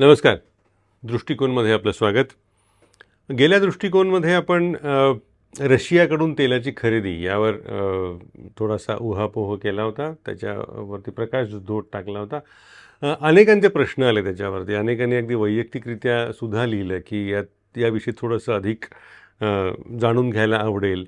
नमस्कार. दृष्टिकोनमध्ये आपलं स्वागत. गेल्या दृष्टिकोनमध्ये आपण रशियाकडून तेलाची खरेदी यावर थोडासा उहापोह केला होता. त्याच्यावरती प्रकाश धोट टाकला होता. अनेकांचे प्रश्न आले त्याच्यावरती. अनेकांनी अगदी वैयक्तिकरित्या सुद्धा लिहिलं की यात याविषयी थोडंसं अधिक जाणून घ्यायला आवडेल.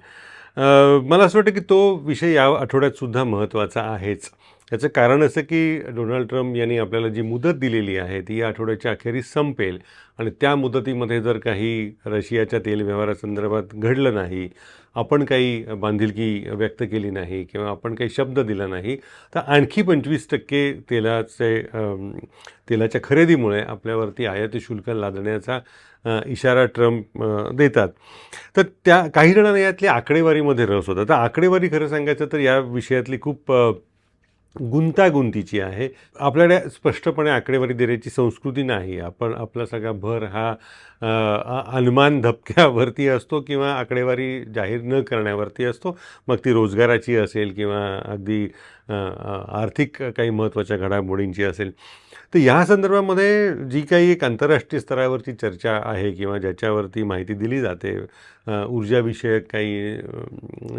मला असं वाटतं की तो विषय या आठवड्यातसुद्धा महत्त्वाचा आहेच. याचं कारण असं की डोनाल्ड ट्रम्प यांनी आपल्याला जी मुदत दिलेली आहे ती या आठवड्याच्या अखेरीस संपेल. आणि त्या मुदतीमध्ये जर काही रशियाच्या तेल व्यवहारासंदर्भात घडलं नाही आपण काही बांधिलकी व्यक्त केली नाही किंवा आपण काही शब्द दिला नाही तर आणखी पंचवीस टक्के तेलाचे तेलाच्या खरेदीमुळे आपल्यावरती आयात शुल्क लादण्याचा इशारा ट्रम्प देतात. तर त्या काही जणांना यातली आकडेवारीमध्ये रस होता. तर आकडेवारी खरं सांगायचं तर या विषयातली खूप गुंतागुंतीची आहे. आपल्याकडे स्पष्टपणे आकडेवारी देण्याची संस्कृती नाही. आपण आपला सगळा भर हा अनुमान धपक्यावरती असतो किंवा आकडेवारी जाहीर न करण्यावरती असतो. मग ती रोजगाराची असेल किंवा अगदी आर्थिक काही महत्त्वाच्या घडामोडींची असेल. तर ह्या संदर्भामध्ये जी काही एक आंतरराष्ट्रीय स्तरावरची चर्चा आहे किंवा ज्याच्यावरती माहिती दिली जाते ऊर्जाविषयक काही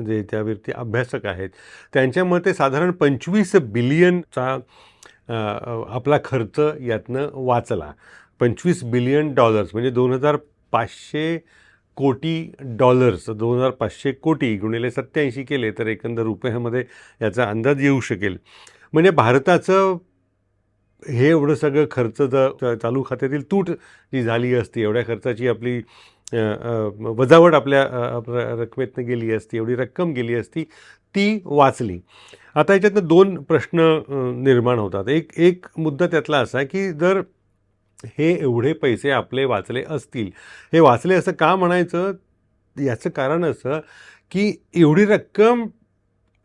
जे त्यावरती अभ्यासक आहेत त्यांच्या मते साधारण पंचवीस बिलियनचा आपला खर्च यातनं वाचला. पंचवीस बिलियन डॉलर्स म्हणजे दोन हजार पाचशे कोटी डॉलर्स दोन हजार पाचशे कोटी गुणिले सत्याऐंशी केले तर एकंदर रुपयामध्ये याचा अंदाज येऊ शकेल. म्हणजे भारताचं हे एवढं सगळं खर्च जर चालू खात्यातील तूट जी झाली असती एवढ्या खर्चाची आपली वजावट आपल्या आपल्या रकमेतनं गेली असती एवढी रक्कम गेली असती ती वाचली. आता याच्यातनं दोन प्रश्न निर्माण होतात. एक एक मुद्दा त्यातला असा की जर हे एवढे पैसे आपले वाचले असतील हे वाचले असं का म्हणायचं? याचं कारण असं की एवढी रक्कम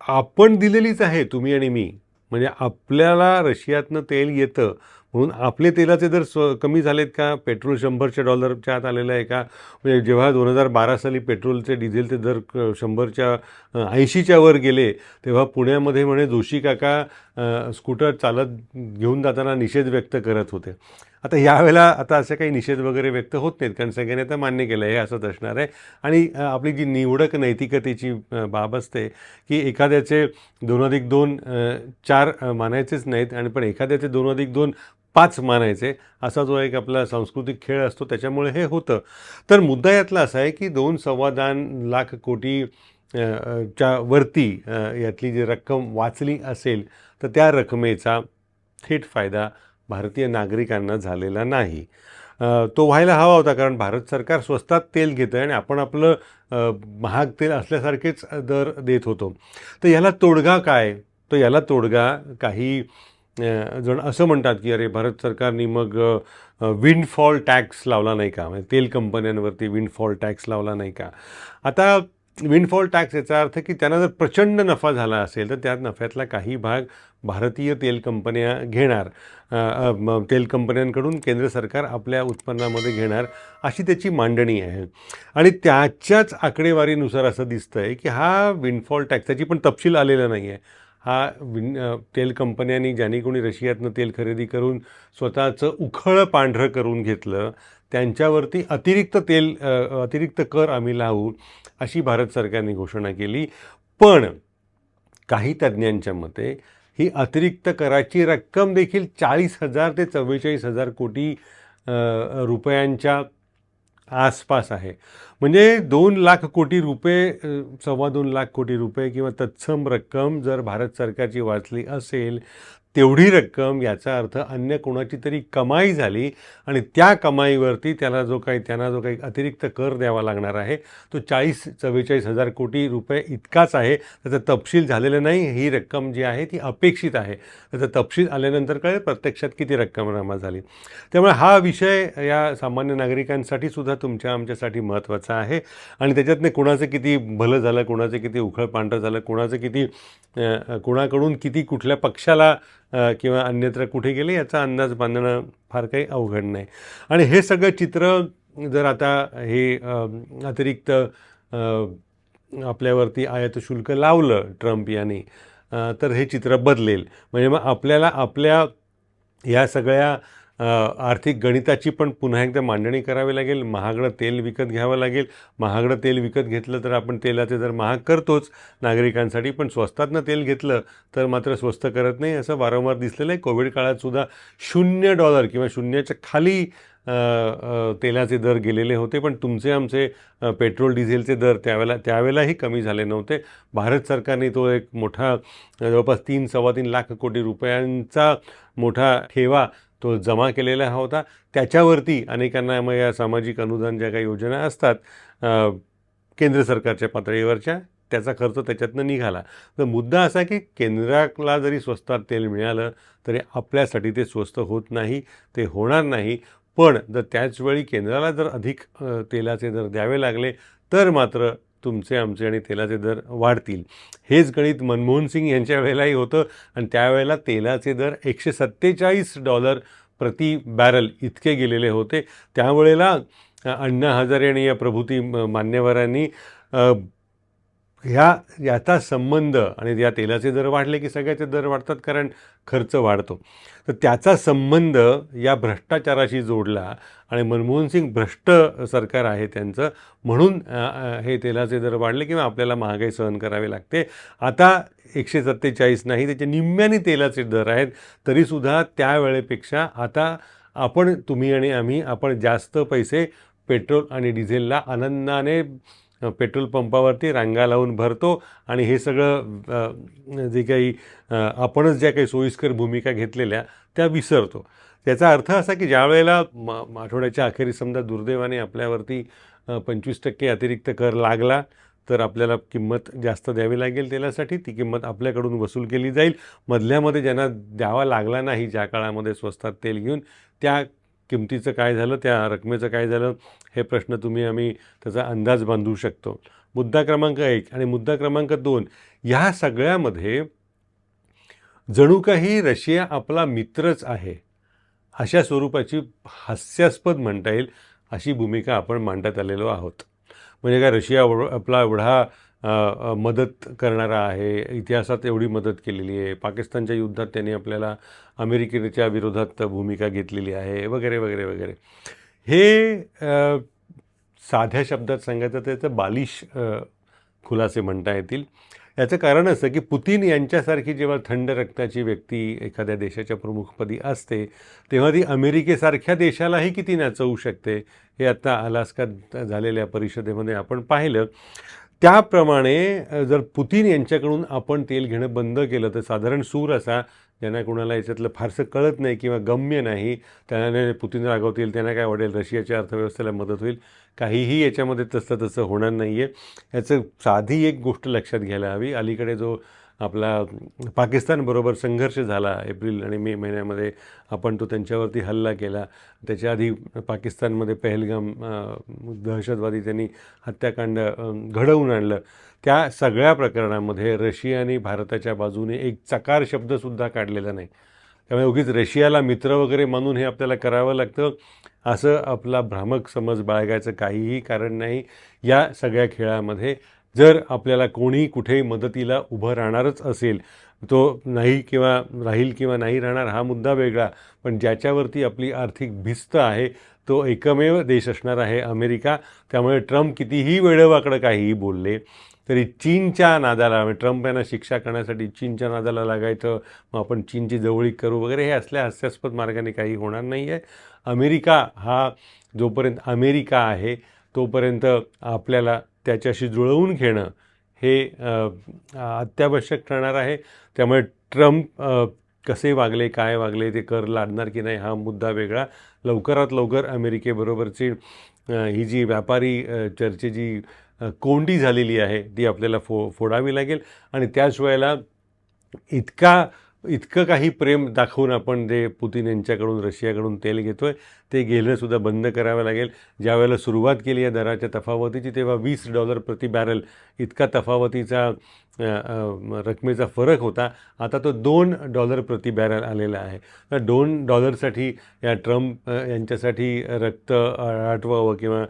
आपण दिलेलीच आहे तुम्ही आणि मी. म्हणजे आपल्याला रशियातनं तेल येतं म्हणून आपले तेलाचे दर स्व कमी झालेत का? पेट्रोल शंभरच्या डॉलरच्या आत आलेलं आहे का? म्हणजे जेव्हा दोन हजार बारा साली पेट्रोलचे डिझेलचे दर शंभरच्या ऐंशीच्या वर गेले तेव्हा पुण्यामध्ये म्हणे जोशी काका स्कूटर चालत घेऊन जाताना निषेध व्यक्त करत होते. आता यावेळेला आता असे काही निषेध वगैरे व्यक्त होत नाहीत कारण सगळ्यांनी आता मान्य केलं आहे हे असंच असणार आहे. आणि आपली जी निवडक नैतिकतेची बाब असते की एखाद्याचे दोन अधिक दोन चार मानायचेच नाहीत आणि पण एखाद्याचे दोन अधिक दोन पाच मानायचे. असा जो एक आपला सांस्कृतिक खेळ असतो त्याच्यामुळे हे होतं. तर मुद्दा यातला असा आहे की दोन सव्वा लाख कोटी च्या वरती यातली जी रक्कम वाचली असेल तर त्या रकमेचा थेट फायदा भारतीय नागरिकांना झालेला नाही. तो व्हायला हवा होता कारण भारत सरकार स्वस्तात तेल घेतं आणि आपण आपलं महाग तेल असल्यासारखेच दर देत होतो. तर याला तोडगा काय? तर याला तोडगा काही जण असं म्हणतात की अरे भारत सरकारने मग विंडफॉल टॅक्स लावला नाही का? म्हणजे तेल कंपन्यांवरती विंडफॉल टॅक्स लावला नाही का? आता विंडफॉल टॅक्स याचा अर्थ की त्यांना जर प्रचंड नफा झाला असेल तर त्या नफ्यातला काही भाग भारतीय तेल कंपन्या घेणार. तेल कंपन्यांकडून केंद्र सरकार आपल्या उत्पन्नामध्ये घेणार अशी त्याची मांडणी आहे. आणि त्याच्याच आकडेवारीनुसार असं दिसतं आहे की हा विंडफॉल टॅक्स त्याची पण तपशील आलेला नाही आहे हा विन तेल कंपन्यांनी ज्यांनी कोणी रशियातनं तेल खरेदी करून स्वतःचं उखळं पांढरं करून घेतलं त्यांच्यावरती अतिरिक्त तेल अतिरिक्त कर आम्ही लावू अशी भारत सरकारने घोषणा केली. पण काही तज्ज्ञांच्या मते ही अतिरिक्त कराची रक्कम देखील चाळीस हजार ते चव्वेचाळीस हजार कोटी रुपयांच्या आसपास आहे. म्हणजे दोन लाख कोटी रुपये सव्वा दोन लाख कोटी रुपये किंवा तत्सम रक्कम जर भारत सरकारची वाचली असेल तेवढी रक्कम याचा अर्थ अन्य कोणाची तरी कमाई झाली आणि त्या कमाईवरती त्याला जो काही त्यांना जो काही अतिरिक्त कर द्यावा लागणार आहे तो चाळीस चव्वेचाळीस हजार कोटी रुपये इतकाच आहे. त्याचा तपशील झालेला नाही. ही रक्कम जी आहे ती अपेक्षित आहे. त्याचा तपशील आल्यानंतर कळेल प्रत्यक्षात किती रक्कम जमा झाली. त्यामुळे हा विषय या सामान्य नागरिकांसाठी सुद्धा तुमच्या आमच्यासाठी महत्त्वाचा आहे. आणि त्याच्यातनं कोणाचं किती भलं झालं कोणाचं किती उखळ पांढरं झालं कोणाचं किती कोणाकडून किती कुठल्या पक्षाला किंवा अन्यत्र कुठे गेले याचा अंदाज बांधणं फार काही अवघड नाही. आणि हे सगळं चित्र जर आता हे अतिरिक्त आपल्यावरती आयात शुल्क लावलं ट्रम्प यांनी तर हे चित्र बदलेल. म्हणजे मग आपल्याला आपल्या या सगळ्या आर्थिक गणिताची पण पुन्हा एकदा मांडणी करावी लागेल. महागडं तेल विकत घ्यावं लागेल. महागडं तेल विकत घेतलं तर आपण तेलाचे दर महाग करतोच नागरिकांसाठी पण स्वस्तातनं तेल घेतलं तर मात्र स्वस्त करत नाही असं वारंवार दिसलेलं आहे. कोविड काळातसुद्धा शून्य डॉलर किंवा शून्याच्या खाली तेलाचे दर गेलेले होते. पण तुमचे आमचे पेट्रोल डिझेलचे दर त्यावेळेला त्यावेळेलाही कमी झाले नव्हते. भारत सरकारने तो एक मोठा जवळपास तीन सव्वा तीन लाख कोटी रुपयांचा मोठा ठेवा तो जमा केलेला हा होता. त्याच्यावरती अनेकांना मग या सामाजिक अनुदान ज्या काही योजना असतात केंद्र सरकारच्या पातळीवरच्या त्याचा खर्च त्याच्यातनं निघाला. तर मुद्दा असा की केंद्राला जरी स्वस्तात तेल मिळालं तरी आपल्यासाठी ते स्वस्त होत नाही ते होणार नाही. पण जर त्याचवेळी केंद्राला जर अधिक तेलाचे दर द्यावे लागले तर मात्र तुमचे आमचे आणि तेलाचे दर वाढतील. हेच गणित मनमोहन सिंग यांच्या वेळेलाही होतं आणि त्यावेळेला तेलाचे दर एकशे सत्तेचाळीस डॉलर प्रति बॅरल इतके गेलेले होते. त्यावेळेला अण्णा हजारे आणि या प्रभूती मान्यवरांनी ह्या याचा संबंध आणि या तेलाचे दर वाढले की सगळ्याचे दर वाढतात कारण खर्च वाढतो. तर त्याचा संबंध या भ्रष्टाचाराशी जोडला आणि मनमोहन सिंग भ्रष्ट सरकार आहे त्यांचं म्हणून हे तेलाचे दर वाढले किंवा आपल्याला महागाई सहन करावी लागते. आता एकशे सत्तेचाळीस नाही त्याच्या निम्म्याने तेलाचे दर आहेत तरीसुद्धा त्यावेळेपेक्षा आता आपण तुम्ही आणि आम्ही आपण जास्त पैसे पेट्रोल आणि डिझेलला आनंदाने पेट्रोल पंपावरती रांगा लावून भरतो आणि हे सगळं जे काही आपणच ज्या काही सोयीस्कर भूमिका घेतलेल्या त्या विसरतो. त्याचा अर्थ असा की ज्या वेळेला म आठवड्याच्या अखेरीस समजा दुर्दैवाने आपल्यावरती पंचवीस टक्के अतिरिक्त कर लागला तर आपल्याला किंमत जास्त द्यावी लागेल तेलासाठी ती किंमत आपल्याकडून वसूल केली जाईल. मधल्यामध्ये ज्यांना द्यावा लागला नाही ज्या काळामध्ये स्वस्तात तेल घेऊन त्या किमतीचं काय झालं त्या रकमेचं काय झालं हे प्रश्न तुम्ही आम्ही त्याचा अंदाज बांधू शकतो. मुद्दा क्रमांक एक आणि मुद्दा क्रमांक दोन ह्या सगळ्यामध्ये जणू काही रशिया आपला मित्रच आहे अशा स्वरूपाची हास्यास्पद म्हणता येईल अशी भूमिका आपण मांडत आलेलो आहोत. म्हणजे काय रशिया आपला एवढा मदत करणारा आहे. इतिहासात एवढी मदत केलेली आहे. पाकिस्तानच्या युद्धात त्यांनी आपल्याला अमेरिकेच्या विरोधात भूमिका घेतलेली आहे. वगैरे वगैरे वगैरे. हे साध्या शब्दात सांगायचं त्याचं बालिश खुलासे म्हणता येतील. याचं कारण असं की पुतीन यांच्यासारखी जेव्हा थंड रक्ताची व्यक्ती एखाद्या देशाच्या प्रमुखपदी असते तेव्हा ती अमेरिकेसारख्या देशालाही किती नाचवू शकते हे आता अलास्कात झालेल्या परिषदेमध्ये आपण पाहिलं. त्याप्रमाणे जर पुतीन यांच्याकडून आपण तेल घेणं बंद केलं तर साधारण सूर असा ज्यांना कोणाला याच्यातलं फारसं कळत नाही किंवा गम्य नाही त्याने पुतीन रागवतील त्यांना काय वाटेल रशियाच्या अर्थव्यवस्थेला मदत होईल? काहीही याच्यामध्ये तसं तसं होणार नाही आहे याचं साधी एक गोष्ट लक्षात घ्यायला हवी. अलीकडे जो आपला पाकिस्तानबरोबर संघर्ष झाला एप्रिल आणि मे महिन्यामध्ये. आपण तो त्यांच्यावरती हल्ला केला. त्याच्या आधी पाकिस्तानमध्ये पहलगाम दहशतवादी त्यांनी हत्याकांड घडवून आणलं. त्या सगळ्या प्रकरणामध्ये रशियाने भारताच्या बाजूने एक चकार शब्दसुद्धा काढलेला नाही. त्यामुळे उगीच रशियाला मित्र वगैरे मानून हे आपल्याला करावं लागतं असं आपला भ्रामक समज बाळगायचं काहीही कारण नाही. या सगळ्या खेळामध्ये जर आपल्याला कोणी कुठे मदतीला उभं राहणारच असेल तो नाही किंवा राहील किंवा नाही राहणार हा मुद्दा वेगळा पण ज्याच्यावरती आपली आर्थिक भिस्त आहे तो एकमेव देश असणार आहे अमेरिका. त्यामुळे ट्रम्प कितीही वेळेवाकडं काहीही बोलले तरी चीनच्या नादाला म्हणजे ट्रम्प यांना शिक्षा करण्यासाठी चीनच्या नादाला लागायचं मग आपण चीनची जवळीक करू वगैरे हे असल्या हास्यास्पद मार्गाने काही होणार नाही आहे अमेरिका हा जोपर्यंत अमेरिका आहे तोपर्यंत आपल्याला त्याच्याशी जुळवून घेणं हे अत्यावश्यक ठरणार आहे. त्यामुळे ट्रम्प कसे वागले काय वागले ते कर लादणार की नाही हा मुद्दा वेगळा. लवकरात लवकर अमेरिकेबरोबरची ही जी व्यापारी चर्चेची कोंडी झालेली आहे ती आपल्याला फो फोडावी लागेल. आणि त्याच वेळेला इतका इतकं काही प्रेम दाखवून आपण जे पुतीन यांच्याकडून रशियाकडून तेल घेतो आहे ते घेणंसुद्धा बंद करावं लागेल. ज्यावेळेला सुरुवात केली या दराच्या तफावतीची तेव्हा वीस डॉलर प्रति बॅरल इतका तफावतीचा रकमेचा फरक होता. आता तो दोन डॉलर प्रति बॅरल आलेला आहे. तर दोन डॉलरसाठी या ट्रम्प यांच्यासाठी रक्त आटवावं किंवा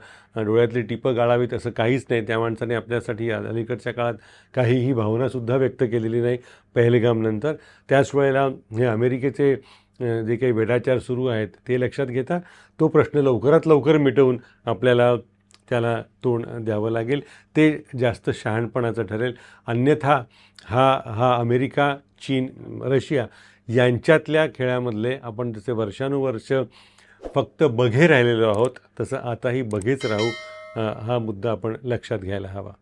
डोळ्यातली टिपं गाळावीत असं काहीच नाही. त्या माणसाने आपल्यासाठी अलीकडच्या काळात काहीही भावनासुद्धा व्यक्त केलेली नाही पहलगामनंतर त्याच वेळेला हे अमेरिकेचे जे काही वेडाचार सुरू आहेत ते लक्षात घेता तो प्रश्न लवकरात लवकर मिटवून आपल्याला त्याला तोंड द्यावं लागेल. ते जास्त शहाणपणाचं ठरेल. अन्यथा हा हा अमेरिका चीन रशिया यांच्यातल्या खेळामधले आपण जसे वर्षानुवर्ष फक्त बघे राहिलेलो आहोत तसं आताही बघेच राहू हा मुद्दा आपण लक्षात घ्यायला हवा.